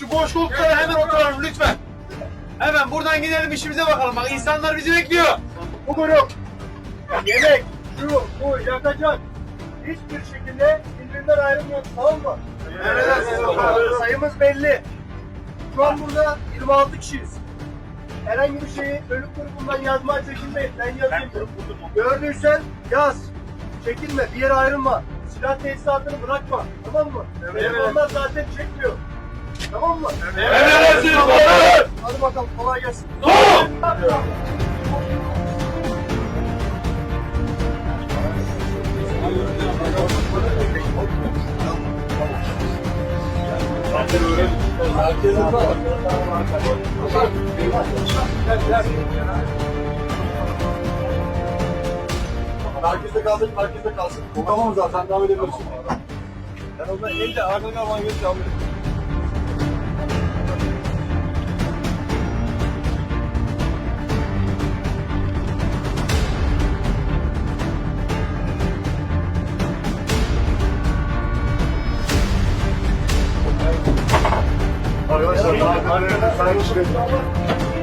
Şu boş koltuklara hemen oturalım lütfen. Hemen buradan gidelim işimize bakalım. Bak insanlar bizi bekliyor. Bu grup yemek, şu, bu yakacak. Hiçbir şekilde birbirinden ayrılmıyor tamam mı? Emredersiniz komutanım. Sayımız belli. Şu an burada 26 kişiyiz. Herhangi bir şeyi bölük grubundan yazmaya çekinmeyin. Ben yazayım. Gördüysen yaz. Çekinme, bir yere ayrılma. Silah tesisatını bırakma. Tamam mı? Telefonlar zaten çekmiyor. Tamam mı? Emredersiniz komutanım. Hadi bakalım kolay gelsin. Merkezde kalsın, merkezde kalsın. Tamam zaten devam edebilirsin. Ben ondan elle arkada kalman geç devam edelim. Arkadaşlar, daha ben